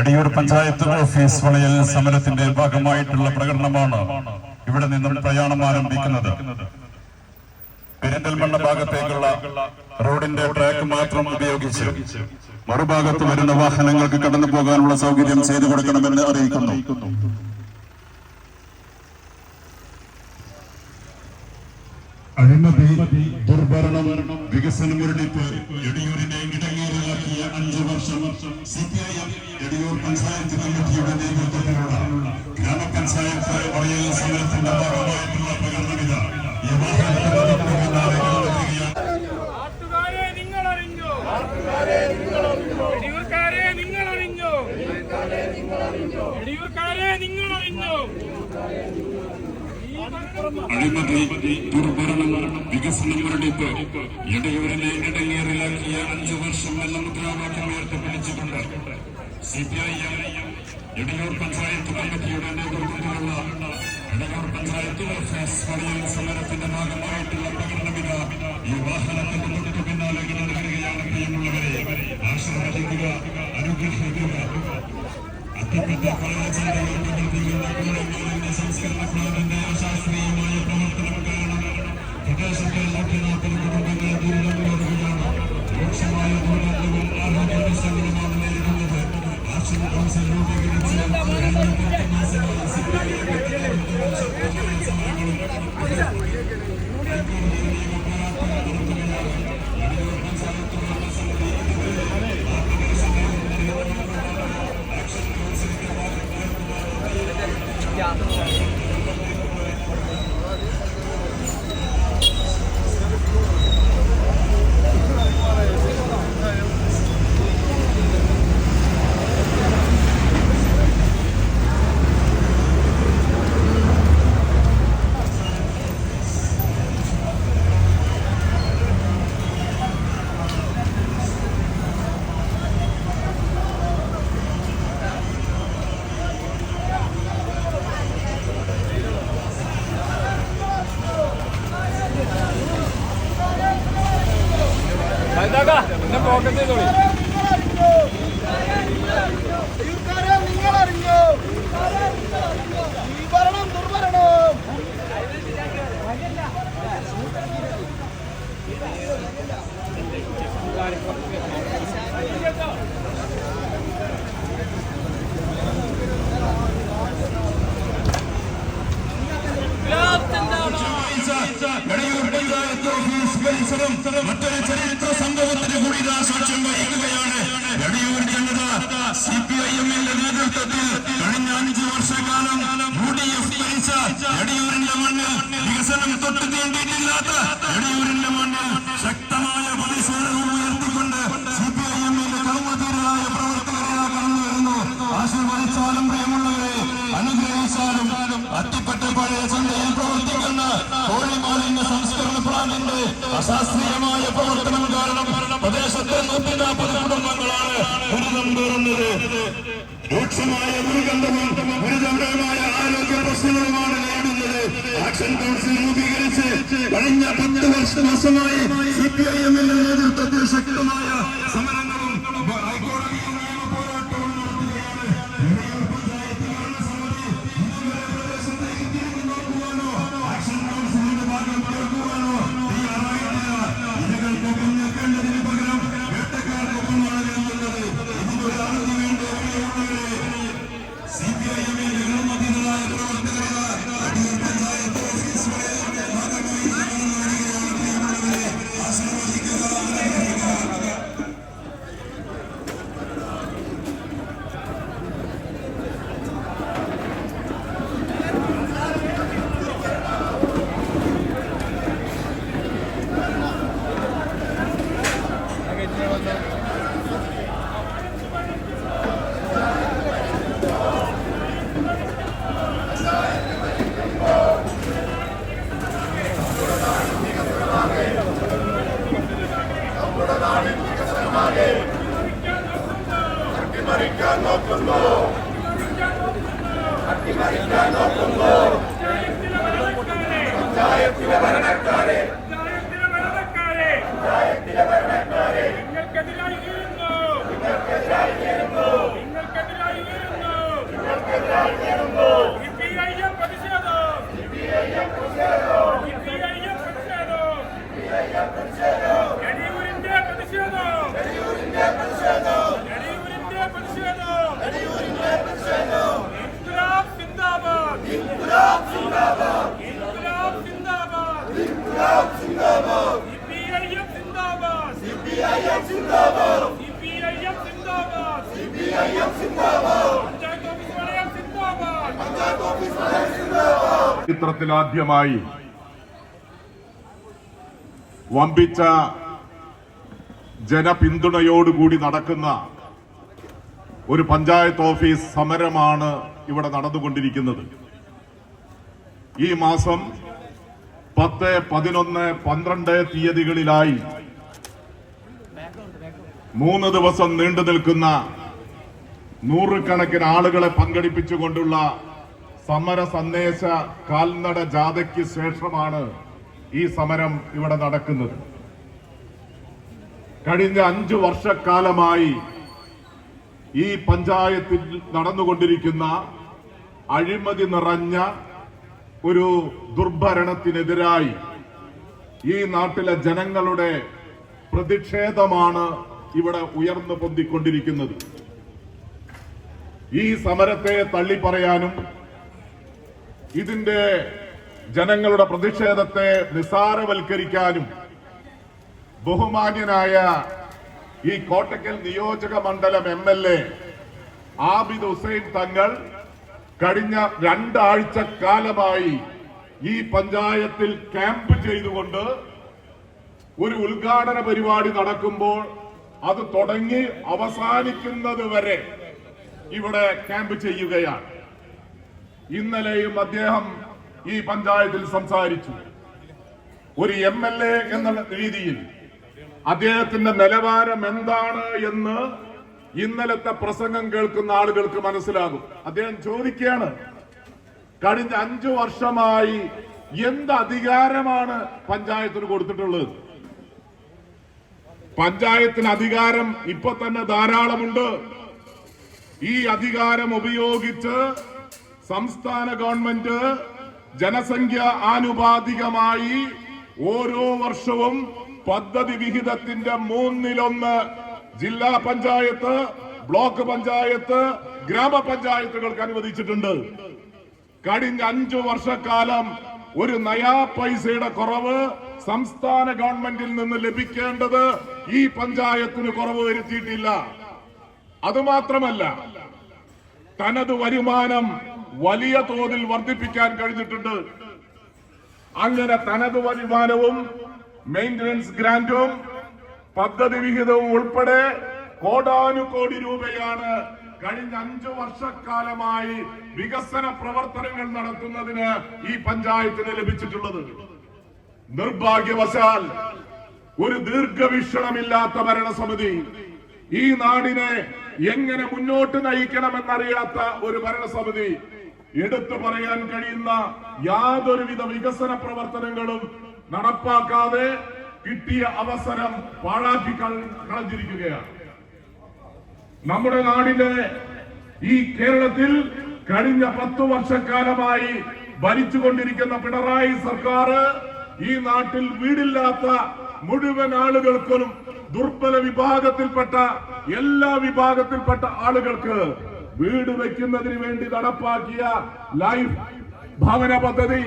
Edayur panchayat office വളയൽ സമരത്തിന്റെ ഭാഗമായിട്ടുള്ള പ്രകടനമാണ് ഇവിടെ നിന്നും പ്രയാണം ആരംഭിക്കുന്നത്. പെരിന്തൽമണ്ണ ഭാഗത്തേക്കുള്ള റോഡിന്റെ ട്രാക്ക് മാത്രം ഉപയോഗിച്ച് മറുഭാഗത്ത് വരുന്ന വാഹനങ്ങൾക്ക് കടന്നു പോകാനുള്ള സൗകര്യം ചെയ്തു കൊടുക്കണമെന്ന് അറിയിക്കുന്നു. അഴിമതി ദുർഭരണം വികസന അഴിമതി ദുർഭരണം വികസന മുരടിപ്പ് ഇടയൂരിനെ ഇടങ്ങേറിലാക്കിയ അഞ്ചു വർഷം എന്ന മുദ്രാവാക്യം ഉയർത്തിപ്പിടിച്ചുകൊണ്ട് C P I M Edayur panchayat കമ്മിറ്റിയുടെ നേതൃത്വത്തിലുള്ള ഇടയൂർ പഞ്ചായത്ത് ഓഫീസ് വളയൽ സമരത്തിന്റെ ഭാഗമായിട്ടുള്ള പ്രകടനമിത ഈ വാഹനത്തിന്റെ തൊട്ടു പിന്നാലെ കടന്നു പ്രിയമുള്ളവരെ ആശീർവദിക്കുക അനുഗ്രഹിക്കുക. പ്രദേശത്തെ നൂറ്റി നാൽപ്പത് കുടുംബങ്ങൾ ദുരിതം നേടുകയാണ് രൂക്ഷമായ ദുരന്തവും ആരോഗ്യ പ്രശ്നങ്ങളുമാണ് നേരിടുന്നത് ആക്ഷൻ കൗൺസിൽ രൂപീകരിച്ച് കഴിഞ്ഞ പത്ത് മാസമായി സിപിഐയുടെ നേതൃത്വത്തിൽ ശക്തമായ സമരങ്ങളും ഹൈക്കോടതി നിയമ പോരാട്ടം നടത്തുകയാണ് എടയൂർ പഞ്ചായത്ത് ഭരണസമിതി ഇതുവരെ ആ പ്രദേശത്തെ ആക്ഷൻ കൗൺസിലിന്റെ അയ്യൂർക്കാരെ നിങ്ങൾ അറിഞ്ഞോ ഈ ഭരണം ദുർഭരണം എടയൂർ പഞ്ചായത്ത് പരിസരം മറ്റൊരു ചരിത്ര സംഭവത്തിന് കൂടി സാക്ഷ്യം വഹിക്കുകയാണ്. എടയൂർ ജനത സി പി ഐ എമ്മിന്റെ നേതൃത്വത്തിൽ കഴിഞ്ഞ അഞ്ചു വർഷക്കാലം യു ഡി എഫ് ഭരിച്ച എടയൂരിന്റെ മണ്ണിൽ വികസനം തൊട്ട് തീണ്ടിയിട്ടില്ലാത്ത എടയൂരിന്റെ മണ്ണിൽ ശക്തമായ പ്രതിഷേധവും ഉയർത്തിക്കൊണ്ട് സി പി ഐ എമ്മിന്റെ കർമ്മധീരായ പ്രവർത്തകരെ കടന്നു വരുന്നു. ആശീർവദിച്ചാലും പ്രിയമുള്ളവരെ അനുഗ്രഹിച്ചാലും അത്തിപ്പറ്റ പഴയ ചന്തയിൽ പ്രവർത്തിക്കുന്ന കോഴി മാലിന്യ സംസ്കരണ അശാസ്ത്രീയമായ പ്രവർത്തനം കാരണം പ്രദേശത്തെ നൂറ്റി നാൽപ്പത് കുടുംബങ്ങളാണ് ദുരിതം പേറുന്നത് രൂക്ഷമായ ദുർഗന്ധവും ഗുരുതരമായ ആരോഗ്യ പ്രശ്നങ്ങളുമാണ് നേടുന്നത് ആക്ഷൻ കൗൺസിൽ രൂപീകരിച്ച് കഴിഞ്ഞ പത്ത് വർഷ മാസമായി സി പി ഐ എമ്മിന്റെ നേതൃത്വത്തിൽ ശക്തമായ ஜாயத்தில மரணக்காரே. ஜாயத்தில மரணக்காரே. ஜாயத்தில மரணக்காரே. ചരിത്രത്തിലാദ്യമായി വമ്പിച്ച ജനപിന്തുണയോടുകൂടി നടക്കുന്ന ഒരു പഞ്ചായത്ത് ഓഫീസ് സമരമാണ് ഇവിടെ നടന്നുകൊണ്ടിരിക്കുന്നത്. ഈ മാസം പത്ത് പതിനൊന്ന് പന്ത്രണ്ട് തീയതികളിലായി മൂന്ന് ദിവസം നീണ്ടു നിൽക്കുന്ന നൂറുകണക്കിന് ആളുകളെ പങ്കെടുപ്പിച്ചുകൊണ്ടുള്ള സമര സന്ദേശ കാൽനട ജാഥയ്ക്ക് ശേഷമാണ് ഈ സമരം ഇവിടെ നടക്കുന്നത്. കഴിഞ്ഞ അഞ്ചു വർഷക്കാലമായി ഈ പഞ്ചായത്തിൽ നടന്നുകൊണ്ടിരിക്കുന്ന അഴിമതി നിറഞ്ഞ ഒരു ദുർഭരണത്തിനെതിരായി ഈ നാട്ടിലെ ജനങ്ങളുടെ പ്രതിഷേധമാണ് ഇവിടെ ഉയർന്നു പൊന്തിക്കൊണ്ടിരിക്കുന്നത്. ഈ സമരത്തെ തള്ളിപ്പറയാനും ഇതിന്റെ ജനങ്ങളുടെ പ്രതിഷേധത്തെ നിസാരവൽക്കരിക്കാനും ബഹുമാന്യനായ ഈ കോട്ടക്കൽ നിയോജക മണ്ഡലം M L A Abid Hussain Thangal കഴിഞ്ഞ രണ്ടാഴ്ച കാലമായി ഈ പഞ്ചായത്തിൽ ക്യാമ്പ് ചെയ്തുകൊണ്ട് ഒരു ഉദ്ഘാടന പരിപാടി നടക്കുമ്പോൾ അത് തുടങ്ങി അവസാനിക്കുന്നത് വരെ ഇവിടെ ക്യാമ്പ് ചെയ്യുകയാണ്. ഇന്നലെയും അദ്ദേഹം ഈ പഞ്ചായത്തിൽ സംസാരിച്ചു. ഒരു എം എൽ എ എന്ന രീതിയിൽ അദ്ദേഹത്തിന്റെ നിലവാരം എന്താണ് എന്ന് ഇന്നലത്തെ പ്രസംഗം കേൾക്കുന്ന ആളുകൾക്ക് മനസ്സിലാകും. അദ്ദേഹം ചോദിക്കുകയാണ് കഴിഞ്ഞ അഞ്ചു വർഷമായി എന്ത് അധികാരമാണ് പഞ്ചായത്തിന് കൊടുത്തിട്ടുള്ളത്? പഞ്ചായത്തിന് അധികാരം ഇപ്പൊ തന്നെ ധാരാളമുണ്ട്. ഈ അധികാരം ഉപയോഗിച്ച് സംസ്ഥാന ഗവൺമെന്റ് ജനസംഖ്യ ആനുപാതികമായി ഓരോ വർഷവും പദ്ധതി വിഹിതത്തിന്റെ മൂന്നിലൊന്ന് ജില്ലാ പഞ്ചായത്ത് ബ്ലോക്ക് പഞ്ചായത്ത് ഗ്രാമപഞ്ചായത്തുകൾക്ക് അനുവദിച്ചിട്ടുണ്ട്. കഴിഞ്ഞ അഞ്ചു വർഷക്കാലം ഒരു നയാ പൈസയുടെ കുറവ് സംസ്ഥാന ഗവൺമെന്റിൽ നിന്ന് ലഭിക്കേണ്ടത് ഈ പഞ്ചായത്തിന് കുറവ് വരുത്തിയിട്ടില്ല. അതുമാത്രമല്ല തനത് വരുമാനം വലിയ തോതിൽ വർദ്ധിപ്പിക്കാൻ കഴിഞ്ഞിട്ടുണ്ട്. അങ്ങനെ തനത് വരുമാനവും മെയിന്റനൻസ് ഗ്രാന്റും പദ്ധതി വിഹിതവും ഉൾപ്പെടെ കോടാനുകോടി രൂപയാണ് കഴിഞ്ഞ അഞ്ചു വർഷക്കാലമായി വികസന പ്രവർത്തനങ്ങൾ നടത്തുന്നതിന് ഈ പഞ്ചായത്തിന് ലഭിച്ചിട്ടുള്ളത്. നിർഭാഗ്യവശാൽ ഒരു ദീർഘവീക്ഷണമില്ലാത്ത ഭരണസമിതി ഈ നാടിനെ എങ്ങനെ മുന്നോട്ട് നയിക്കണമെന്നറിയാത്ത ഒരു ഭരണസമിതി എടുത്തു പറയാൻ കഴിയുന്ന യാതൊരുവിധ വികസന പ്രവർത്തനങ്ങളും നടപ്പാക്കാതെ കിട്ടിയ അവസരം പാഴാക്കി കളഞ്ഞിരിക്കുകയാണ്. നമ്മുടെ നാടിനെ ഈ കേരളത്തിൽ കഴിഞ്ഞ പത്തു വർഷക്കാലമായി ഭരിച്ചുകൊണ്ടിരിക്കുന്ന പിണറായി സർക്കാർ ഈ നാട്ടിൽ വീടില്ലാത്ത മുഴുവൻ ആളുകൾക്കും ദുർബല വിഭാഗത്തിൽപ്പെട്ട എല്ലാ വിഭാഗത്തിൽപ്പെട്ട ആളുകൾക്ക് വീട് വയ്ക്കുന്നതിന് വേണ്ടി നടപ്പാക്കിയ ലൈഫ് ഭവന പദ്ധതി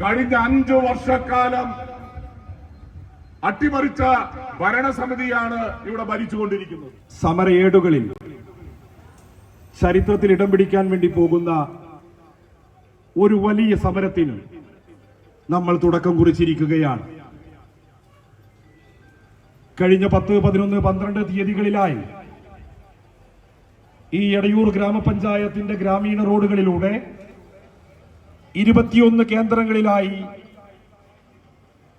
കഴിഞ്ഞ അഞ്ചു വർഷക്കാലം അട്ടിമറിച്ച ഭരണസമിതിയാണ് ഇവിടെ ഭരിച്ചുകൊണ്ടിരിക്കുന്നത്. സമരേടുകളിൽ ചരിത്രത്തിൽ ഇടം പിടിക്കാൻ വേണ്ടി പോകുന്ന ഒരു വലിയ സമരത്തിന് നമ്മൾ തുടക്കം കുറിച്ചിരിക്കുകയാണ്. കഴിഞ്ഞ പത്ത് പതിനൊന്ന് പന്ത്രണ്ട് തീയതികളിലായി ഈ എടയൂർ ഗ്രാമപഞ്ചായത്തിന്റെ ഗ്രാമീണ റോഡുകളിലൂടെ ഇരുപത്തിയൊന്ന് കേന്ദ്രങ്ങളിലായി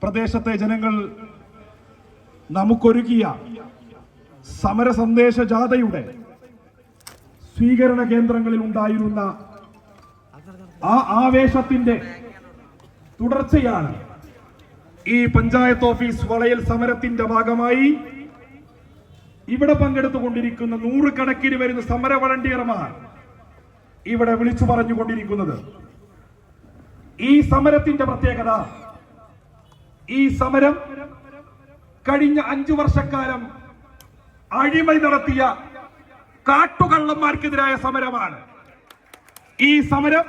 പ്രദേശത്തെ ജനങ്ങൾ നമുക്കൊരുക്കിയ സമര സന്ദേശ ജാഥയുടെ സ്വീകരണ കേന്ദ്രങ്ങളിൽ ഉണ്ടായിരുന്ന ആ ആവേശത്തിന്റെ തുടർച്ചയാണ് ഈ പഞ്ചായത്ത് ഓഫീസ് വളയൽ സമരത്തിന്റെ ഭാഗമായി ഇവിടെ പങ്കെടുത്തുകൊണ്ടിരിക്കുന്ന നൂറുകണക്കിന് വരുന്ന സമര വളണ്ടിയർമാർ ഇവിടെ വിളിച്ചു പറഞ്ഞുകൊണ്ടിരിക്കുന്നത്. ഈ സമരത്തിന്റെ പ്രത്യേകത ഈ സമരം കഴിഞ്ഞ അഞ്ചു വർഷക്കാലം അഴിമതി നടത്തിയ കാട്ടുകള്ളന്മാർക്കെതിരായ സമരമാണ്. ഈ സമരം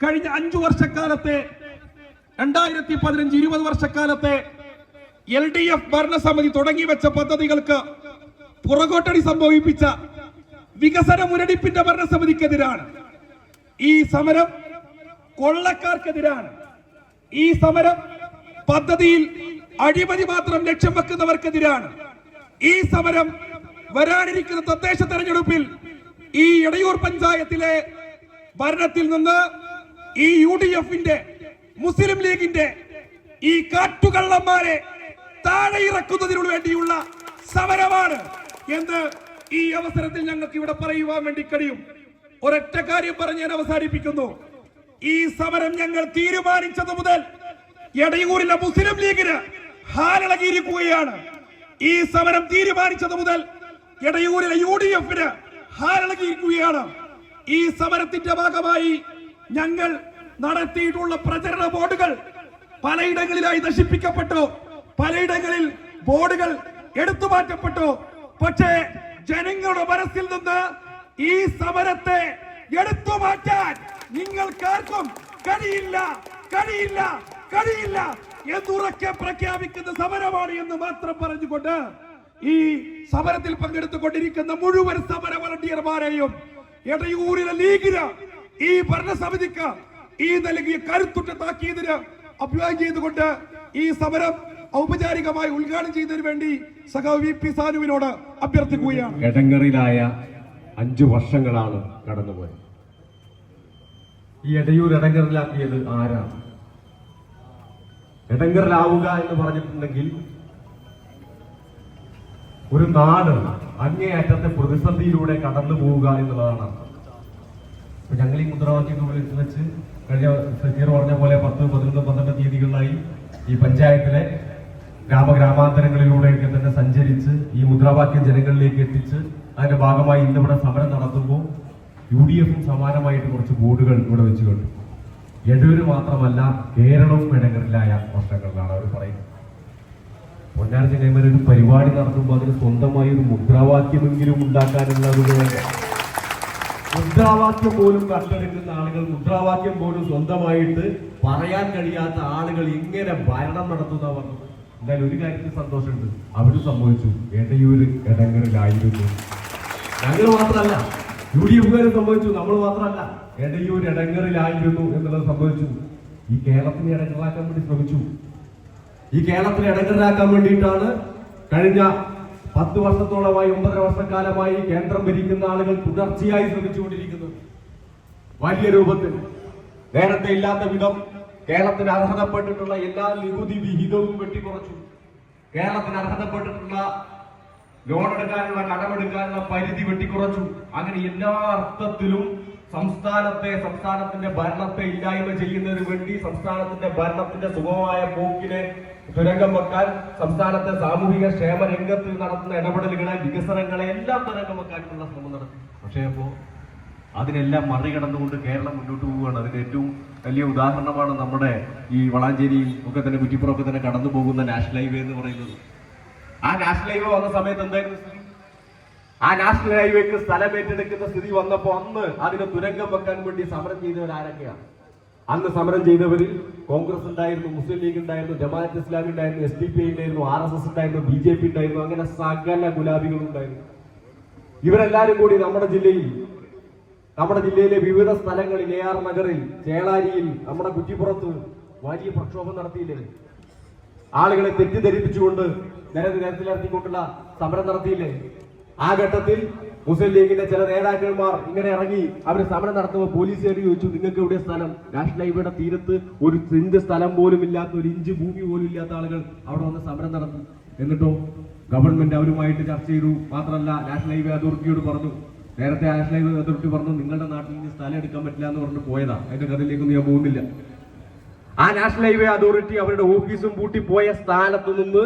കഴിഞ്ഞ അഞ്ചു വർഷക്കാലത്തെ രണ്ടായിരത്തി പതിനഞ്ച് ഇരുപത് വർഷക്കാലത്തെ എൽ ഡി എഫ് ഭരണസമിതി തുടങ്ങി വെച്ച പദ്ധതികൾക്ക് പുറകോട്ടടി സംഭവിപ്പിച്ച വികസന മുരടിപ്പിന്റെ ഭരണസമിതിക്കെതിരാണ്. ഈ സമരം കൊള്ളക്കാർക്കെതിരാണ്. ഈ സമരം പദ്ധതിയിൽ അഴിമതി മാത്രം ലക്ഷ്യം വെക്കുന്നവർക്കെതിരാണ്. ഈ സമരം വരാനിരിക്കുന്ന തദ്ദേശ തെരഞ്ഞെടുപ്പിൽ ഈ ഇടയൂർ പഞ്ചായത്തിലെ ഭരണത്തിൽ നിന്ന് ഈ യു ഡി എഫിന്റെ മുസ്ലിം ലീഗിന്റെ ഈ കാറ്റുകള്ളന്മാരെ താഴെ ഇറക്കുന്നതിനു വേണ്ടിയുള്ള സമരമാണ് എന്ന് ഈ അവസരത്തിൽ ഞങ്ങൾക്ക് ഇവിടെ പറയുവാൻ വേണ്ടി കഴിയും. ഒരൊറ്റ കാര്യം പറഞ്ഞ് ഞാൻ അവസാനിപ്പിക്കുന്നു. ഈ സമരം ഞങ്ങൾ തീരുമാനിച്ചത് മുതൽ എടയൂരിലെ മുസ്ലിം ലീഗിന് ഹാലിളകിയിരിക്കുകയാണ്. ഈ സമരം തീരുമാനിച്ചത് മുതൽ എടയൂരിലെ യു ഡി എഫിന് ഹാലിളകിയിരിക്കുകയാണ്. ഈ സമരത്തിന്റെ ഭാഗമായി ഞങ്ങൾ നടത്തിയിട്ടുള്ള പ്രചരണ ബോർഡുകൾ പലയിടങ്ങളിലായി നശിപ്പിക്കപ്പെട്ടു പലയിടങ്ങളിൽ ബോർഡുകൾ എടുത്തു മാറ്റപ്പെട്ടു പക്ഷേ ജനങ്ങളുടെ മനസ്സിൽ നിന്ന് ഈ സമരത്തെ എടുത്തു മാറ്റാൻ നിങ്ങൾക്കാർക്കും കഴിയില്ല കഴിയില്ല കഴിയില്ല എന്നുറക്കെ പ്രഖ്യാപിക്കുന്ന സമരമാണ് എന്ന് മാത്രം പറഞ്ഞുകൊണ്ട് ഈ സമരത്തിൽ പങ്കെടുത്തുകൊണ്ടിരിക്കുന്ന മുഴുവൻ സമര വളണ്ടിയർമാരെയും എടയൂരിലെ ലീഗിന് ഈ ഭരണസമിതിക്ക് ഈ നൽകിയ കരുത്തുറ്റ താക്കീതിന് ചെയ്തുകൊണ്ട് ഈ സമരം ഔപചാരികമായി ഉദ്ഘാടനം ചെയ്തതിനു വേണ്ടി സഖാവ് വി പി സാനുവിനോട് അഭ്യർത്ഥിക്കുകയാണ്. എടങ്കറിലായ അഞ്ചു വർഷങ്ങളാണ് കടന്നുപോയത്. ഈ എടയൂർ എടങ്കറിലാക്കിയത് ആരാണ് എടങ്കറിലാവുക എന്ന് പറഞ്ഞിട്ടുണ്ടെങ്കിൽ ഒരു നാട് അങ്ങേയറ്റത്തെ പ്രതിസന്ധിയിലൂടെ കടന്നു പോവുക എന്നുള്ളതാണ് ഞങ്ങൾ ഈ മുദ്രാവാക്യം വെച്ച് കഴിഞ്ഞ സക്കീർ പറഞ്ഞ പോലെ പത്ത് പതിനൊന്ന് പന്ത്രണ്ട് തീയതികളിലായി ഈ പഞ്ചായത്തിലെ ഗ്രാമഗ്രാമാന്തരങ്ങളിലൂടെയൊക്കെ തന്നെ സഞ്ചരിച്ച് ഈ മുദ്രാവാക്യം ജനങ്ങളിലേക്ക് എത്തിച്ച് അതിന്റെ ഭാഗമായി ഇന്നിവിടെ സമരം നടത്തുമ്പോൾ യു ഡി എഫും സമാനമായിട്ട് കുറച്ച് ബോർഡുകൾ ഇവിടെ വെച്ച് കണ്ടു എടൂര് മാത്രമല്ല കേരളവും ഇടങ്ങളിലായ വർഷങ്ങളിലാണ് അവർ പറയുന്നത്. പൊന്നാർ ചെങ്ങന്മാർ ഒരു പരിപാടി നടത്തുമ്പോൾ അതിന് സ്വന്തമായി ഒരു മുദ്രാവാക്യമെങ്കിലും ഉണ്ടാക്കാനുള്ള ഒരു മുദ്രാവാക്യം പോലും കണ്ടെടുക്കുന്ന ആളുകൾ മുദ്രാവാക്യം പോലും സ്വന്തമായിട്ട് പറയാൻ കഴിയാത്ത ആളുകൾ ഇങ്ങനെ ഭരണം നടത്തുന്നവർ എന്തായാലും ഒരു കാര്യത്തിൽ സന്തോഷമുണ്ട്. അവരും സംഭവിച്ചു എടയൂര് ഇടങ്ങളിലായിരുന്നു ഞങ്ങൾ മാത്രമല്ല യു ഡി എഫുകാർ സംഭവിച്ചു നമ്മൾ മാത്രമല്ല എടയൂർ ഇടങ്ങളിലായിരുന്നു എന്നുള്ളത് സംഭവിച്ചു ഈ കേരളത്തിനെ ഇടങ്ങളിലാക്കാൻ വേണ്ടി ശ്രമിച്ചു. ഈ കേരളത്തിനെ ഇടങ്ങളിലാക്കാൻ വേണ്ടിയിട്ടാണ് കഴിഞ്ഞ പത്ത് വർഷത്തോളമായി ഒമ്പതര വർഷക്കാലമായി കേന്ദ്രം ഭരിക്കുന്ന ആളുകൾ തുടർച്ചയായി ശ്രമിച്ചുകൊണ്ടിരിക്കുന്നത്. വലിയ രൂപത്തിൽ. നേരത്തെ ഇല്ലാത്ത വിധം കേരളത്തിന് അർഹതപ്പെട്ടിട്ടുള്ള എല്ലാ നികുതി വിഹിതവും വെട്ടിക്കുറച്ചു. കേരളത്തിന് അർഹതപ്പെട്ടിട്ടുള്ള ലോൺ എടുക്കാനുള്ള കടമെടുക്കാനുള്ള പരിധി വെട്ടിക്കുറച്ചു. അങ്ങനെ എല്ലാ അർത്ഥത്തിലും സംസ്ഥാനത്തെ സംസ്ഥാനത്തിന്റെ ഭരണത്തെ ഇല്ലായ്മ ചെയ്യുന്നതിന് വേണ്ടി സംസ്ഥാനത്തിന്റെ ഭരണത്തിന്റെ സുഗമമായ പോക്കിനെ തുരങ്കം വെക്കാൻ സംസ്ഥാനത്തെ സാമൂഹിക ക്ഷേമ രംഗത്ത് നടത്തുന്ന ഇടപെടലുകളെ വികസനങ്ങളെ എല്ലാം തുരങ്കം വെക്കാനുള്ള ശ്രമം നടത്തി. പക്ഷേ അപ്പോ അതിനെല്ലാം മറികടന്നുകൊണ്ട് കേരളം മുന്നോട്ട് പോവുകയാണ്. അതിന് ഏറ്റവും വലിയ ഉദാഹരണമാണ് നമ്മുടെ ഈ വളാഞ്ചേരിയും ഒക്കെ തന്നെ കുറ്റിപ്പുറമൊക്കെ തന്നെ കടന്നു പോകുന്ന നാഷണൽ ഹൈവേ എന്ന് പറയുന്നത്. ആ നാഷണൽ ഹൈവേ വന്ന സമയത്ത് എന്തായിരുന്നു സ്ഥിതി? ആ നാഷണൽ ഹൈവേക്ക് സ്ഥലം ഏറ്റെടുക്കുന്ന സ്ഥിതി വന്നപ്പോ അന്ന് അതിന് തുരങ്കം വെക്കാൻ വേണ്ടി സമരം ചെയ്തവർ ആരൊക്കെയാണ്? അന്ന് സമരം ചെയ്തവരിൽ കോൺഗ്രസ് ഉണ്ടായിരുന്നു മുസ്ലിം ലീഗ് ഉണ്ടായിരുന്നു ജമാഅത്ത് ഇസ്ലാമി ഉണ്ടായിരുന്നു എസ് ഡി പി ഉണ്ടായിരുന്നു ആർ എസ് എസ് ഉണ്ടായിരുന്നു ബി ജെ പി ഉണ്ടായിരുന്നു അങ്ങനെ സകല ഗുലാബികളും ഉണ്ടായിരുന്നു. ഇവരെല്ലാരും കൂടി നമ്മുടെ ജില്ലയിൽ നമ്മുടെ ജില്ലയിലെ വിവിധ സ്ഥലങ്ങളിൽ എ ആർ നഗറിൽ ചേളാരിയിൽ നമ്മുടെ കുറ്റിപ്പുറത്ത് വലിയ പ്രക്ഷോഭം നടത്തിയില്ലേ? ആളുകളെ തെറ്റിദ്ധരിപ്പിച്ചുകൊണ്ട് നിരത്തി നിരത്തിലിറക്കിക്കൊണ്ടുള്ള സമരം നടത്തിയില്ലേ? ആ ഘട്ടത്തിൽ മുസ്ലിം ലീഗിന്റെ ചില നേതാക്കന്മാർ ഇങ്ങനെ ഇറങ്ങി അവർ സമരം നടത്തുമ്പോൾ പോലീസുകാർ ചോദിച്ചു നിങ്ങൾക്ക് എവിടെ സ്ഥലം? നാഷണൽ ഹൈവേയുടെ തീരത്ത് ഒരു സെന്റ് സ്ഥലം പോലും ഇല്ലാത്ത ഒരു ഇഞ്ച് ഭൂമി പോലും ഇല്ലാത്ത ആളുകൾ അവിടെ വന്ന് സമരം നടത്തി. എന്നിട്ടോ ഗവൺമെന്റ് അവരുമായിട്ട് ചർച്ച ചെയ്തു. മാത്രമല്ല നാഷണൽ ഹൈവേ അതോറിറ്റിയോട് പറഞ്ഞു നേരത്തെ ആശ്ലൈവ് അതോറിറ്റി പറഞ്ഞു നിങ്ങളുടെ നാട്ടിൽ നിന്ന് സ്ഥലം എടുക്കാൻ പറ്റില്ല എന്ന് പറഞ്ഞു പോയതാ. അതിന്റെ കഥയിലേക്കൊന്നും ഞാൻ പോകുന്നില്ല. ആ നാഷണൽ ഹൈവേ അതോറിറ്റി അവരുടെ ഓഫീസും പൂട്ടി പോയ സ്ഥാനത്ത് നിന്ന്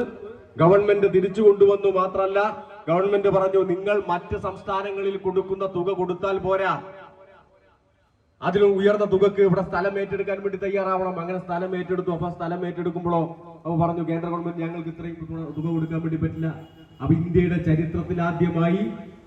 ഗവൺമെന്റ് തിരിച്ചു കൊണ്ടുവന്നു മാത്രമല്ല ഗവൺമെന്റ് പറഞ്ഞു നിങ്ങൾ മറ്റ് സംസ്ഥാനങ്ങളിൽ കൊടുക്കുന്ന തുക കൊടുത്താൽ പോരാ. അതിലും ഉയർന്ന തുകക്ക് ഇവിടെ സ്ഥലം ഏറ്റെടുക്കാൻ വേണ്ടി തയ്യാറാവണം. അങ്ങനെ സ്ഥലം ഏറ്റെടുത്തു. അപ്പൊ സ്ഥലം ഏറ്റെടുക്കുമ്പോഴോ അപ്പൊ പറഞ്ഞു കേന്ദ്ര ഗവൺമെന്റ് ഞങ്ങൾക്ക് ഇത്രയും തുക കൊടുക്കാൻ വേണ്ടി പറ്റില്ല. അപ്പൊ ഇന്ത്യയുടെ ചരിത്രത്തിൽ ആദ്യമായി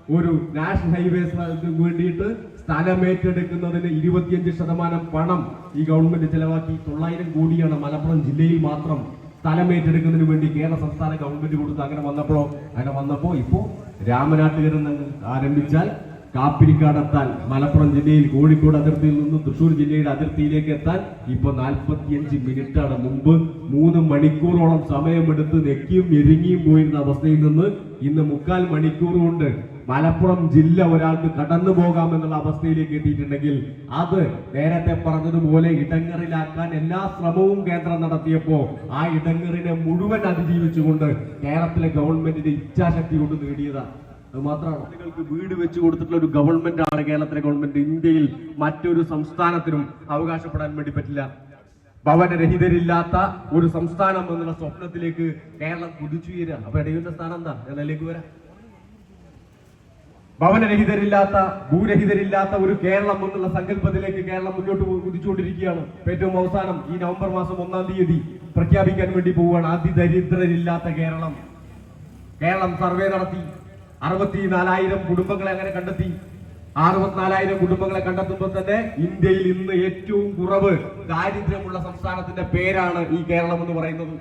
ഒരു നാഷണൽ ഹൈവേസ് വേണ്ടിയിട്ട് സ്ഥലം ഏറ്റെടുക്കുന്നതിന് ഇരുപത്തിയഞ്ച് ശതമാനം പണം ഈ ഗവൺമെന്റ് ചെലവാക്കി തൊള്ളായിരം കോടിയാണ് മലപ്പുറം ജില്ലയിൽ മാത്രം സ്ഥലം ഏറ്റെടുക്കുന്നതിന് വേണ്ടി കേരള സംസ്ഥാന ഗവൺമെന്റ് കൊടുത്ത് അങ്ങനെ വന്നപ്പോഴോ അങ്ങനെ വന്നപ്പോ ഇപ്പോ രാമനാട്ടുകരൻ ആരംഭിച്ചാൽ കാപ്പിരിക്കാടെത്താൻ മലപ്പുറം ജില്ലയിൽ കോഴിക്കോട് അതിർത്തിയിൽ നിന്ന് തൃശൂർ ജില്ലയുടെ അതിർത്തിയിലേക്ക് എത്താൻ ഇപ്പൊ നാൽപ്പത്തിയഞ്ച് മിനിറ്റാണ്. മുമ്പ് മൂന്ന് മണിക്കൂറോളം സമയമെടുത്ത് നെക്കിയും എരിങ്ങിയും പോയിരുന്ന അവസ്ഥയിൽ നിന്ന് ഇന്ന് മുക്കാൽ മണിക്കൂർ കൊണ്ട് മലപ്പുറം ജില്ല ഒരാൾക്ക് കടന്നു പോകാമെന്നുള്ള അവസ്ഥയിലേക്ക് എത്തിയിട്ടുണ്ടെങ്കിൽ അത് നേരത്തെ പറഞ്ഞതുപോലെ ഇടങ്ങറിലാക്കാൻ എല്ലാ ശ്രമവും കേന്ദ്രം നടത്തിയപ്പോൾ ആ ഇടങ്ങറിനെ മുഴുവൻ അതിജീവിച്ചുകൊണ്ട് കേരളത്തിലെ ഗവൺമെന്റിന്റെ ഇച്ഛാശക്തി കൊണ്ട് നേടിയതാണ് അത് മാത്രമാണ് നിങ്ങൾക്ക് വീട് വെച്ചു കൊടുത്തിട്ടുള്ള ഒരു ഗവൺമെന്റ് ആണ് കേരളത്തിലെ ഗവൺമെന്റ്. ഇന്ത്യയിൽ മറ്റൊരു സംസ്ഥാനത്തിനും അവകാശപ്പെടാൻ വേണ്ടി പറ്റില്ല. ഭവനരഹിതരില്ലാത്ത ഒരു സംസ്ഥാനം എന്നുള്ള സ്വപ്നത്തിലേക്ക് കേരളം കുതിച്ചുയരുക. അപ്പൊ ഇടയുന്ന സ്ഥാനം എന്താ? അതിലേക്ക് വരാം. ഭവനരഹിതരില്ലാത്ത ഭൂരഹിതരില്ലാത്ത ഒരു കേരളം എന്നുള്ള സങ്കല്പത്തിലേക്ക് കേരളം മുന്നോട്ട് കുതിച്ചുകൊണ്ടിരിക്കുകയാണ്. ഏറ്റവും അവസാനം ഈ നവംബർ മാസം ഒന്നാം തീയതി പ്രഖ്യാപിക്കാൻ വേണ്ടി പോവുകയാണ് അതിദരിദ്രരില്ലാത്ത കേരളം. കേരളം സർവേ നടത്തി. അറുപത്തിനാലായിരം കുടുംബങ്ങളെ അങ്ങനെ കണ്ടെത്തി. അറുപത്തിനാലായിരം കുടുംബങ്ങളെ കണ്ടെത്തുമ്പോൾ തന്നെ ഇന്ത്യയിൽ ഇന്ന് ഏറ്റവും കുറവ് ദാരിദ്ര്യമുള്ള സംസ്ഥാനത്തിന്റെ പേരാണ് ഈ കേരളം എന്ന് പറയുന്നത്.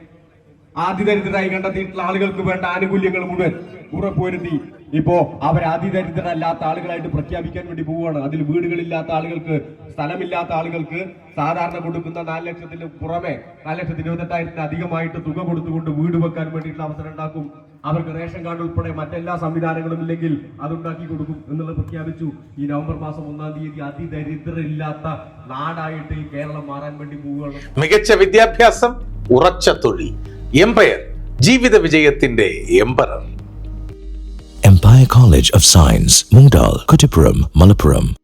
ആദിദരിദ്രരായി കണ്ടെത്തിയിട്ടുള്ള ആളുകൾക്ക് വേണ്ട ആനുകൂല്യങ്ങൾ മുഴുവൻ ഉറപ്പുവരുത്തി. ഇപ്പോ അവർ അതിദരിദ്രരല്ലാത്ത ആളുകളായിട്ട് പ്രഖ്യാപിക്കാൻ വേണ്ടി പോവുകയാണ്. അതിൽ വീടുകളില്ലാത്ത ആളുകൾക്ക് സ്ഥലമില്ലാത്ത ആളുകൾക്ക് സാധാരണ കൊടുക്കുന്ന നാല് ലക്ഷത്തിന് പുറമെ നാല് ലക്ഷത്തി ഇരുപത്തെട്ടായിരത്തിന് അധികമായിട്ട് തുക കൊടുത്തുകൊണ്ട് വീട് വെക്കാൻ വേണ്ടിയിട്ടുള്ള അവസരം ഉണ്ടാക്കും. അവർക്ക് റേഷൻ കാർഡ് ഉൾപ്പെടെ മറ്റെല്ലാ സംവിധാനങ്ങളും ഇല്ലെങ്കിൽ അതുണ്ടാക്കി കൊടുക്കും എന്നുള്ളത് പ്രഖ്യാപിച്ചു. ഈ നവംബർ മാസം ഒന്നാം തീയതി അതിദരിദ്രരില്ലാത്ത നാടായിട്ട് ഈ കേരളം മാറാൻ വേണ്ടി പോവുകയാണ്. മികച്ച വിദ്യാഭ്യാസം ഉറച്ച തൊഴിൽ എംപയർ ജീവിത വിജയത്തിന്റെ emperor. Empire College of Science, Mundal, Kuttipuram, Malappuram.